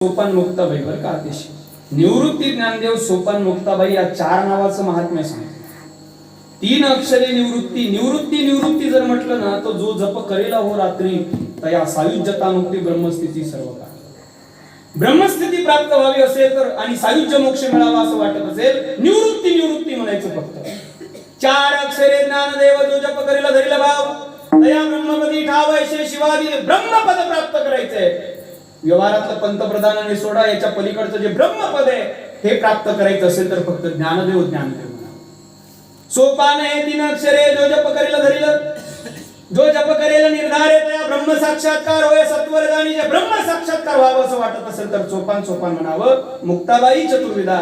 सोपान मुक्ताबाई बरं का अतिशय. निवृत्ती ज्ञानदेव सोपान मुक्ताबाई या चार नावाचं महात्म्य सांगतो तीन अक्षरे निवृत्ती निवृत्ती निवृत्ती जर म्हटलं ना तर जो जप करेला हो रात्री तया सायुज्यता मुक्ती ब्रह्मस्थिती सर्व काळ ब्रह्मस्थिती प्राप्त व्हावी असेल तर आणि सायुज्य मोक्ष मिळावा असं वाटत असेल निवृत्ती निवृत्ती म्हणायचं फक्त. चार अक्षरे ज्ञानदेव जो जप करेला धरीला भाव. तया ब्रह्मपदी ठावायचे शिवादी ब्रह्मपद प्राप्त व्यवहारातलं पंतप्रधान आणि सोडा याच्या पलीकडचं जे ब्रह्मपद आहे हे प्राप्त करायचं असेल तर फक्त ज्ञानदेव ज्ञानदेव सोपान हे तीन अक्षरे जो जप करेल धरील. जो जप करेल निर्धारित ब्रह्म साक्षात्कार होय सत्वरदानी जे ब्रह्म साक्षात्कार व्हावं असं वाटत असेल तर सोपान सोपान म्हणावं मुक्ताबाई चतुर्विदा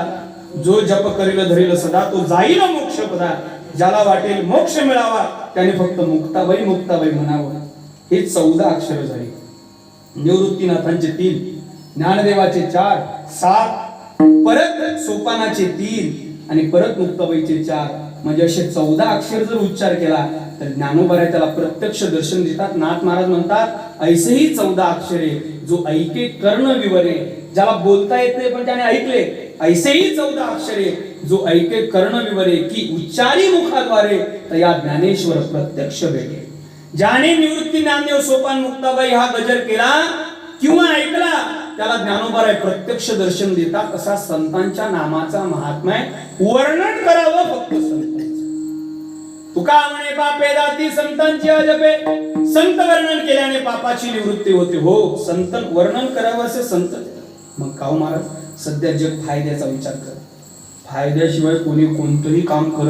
जो जप करील धरील सदा तो जाईल मोक्ष पदा ज्याला वाटेल मोक्ष मिळावा त्याने फक्त मुक्ताबाई मुक्ताबाई म्हणावं. हे चौदा अक्षर झाली. निवृत्तीनाथांचे तीन ज्ञानदेवाचे चार सात परत सोपानाचे तीन आणि परत मुक्ताबाईचे चार. म्हणजे असे चौदा अक्षर जर उच्चार केला तर ज्ञानोबा त्याला प्रत्यक्ष दर्शन देतात. नाथ महाराज म्हणतात ऐसेही चौदा अक्षरे जो ऐके कर्ण विवरे. ज्याला बोलता येत नाही पण त्याने ऐकले. ऐसेही चौदा अक्षरे जो ऐके कर्ण विवरे की उच्चारी मुखाद्वारे. तर या ज्ञानेश्वर प्रत्यक्ष भेटे ज्याने निवृत्ती ज्ञानदेव सोपान मुक्ताबाई हा गजर केला किंवा ऐकला त्याला ज्ञानोबाराय प्रत्यक्ष दर्शन देतात असा संतांच्या नामाचा महात्मा वर्णन करावं फक्त संतांचं. तुका म्हणे पापे दाती संतांची अजपे. संत वर्णन केल्याने पापाची निवृत्ती होते. हो संत वर्णन करावं असे संत मग काव महाराज सध्या जग फायद्याचा विचार कर फायद्याशिवाय कोणी कोणतंही काम करत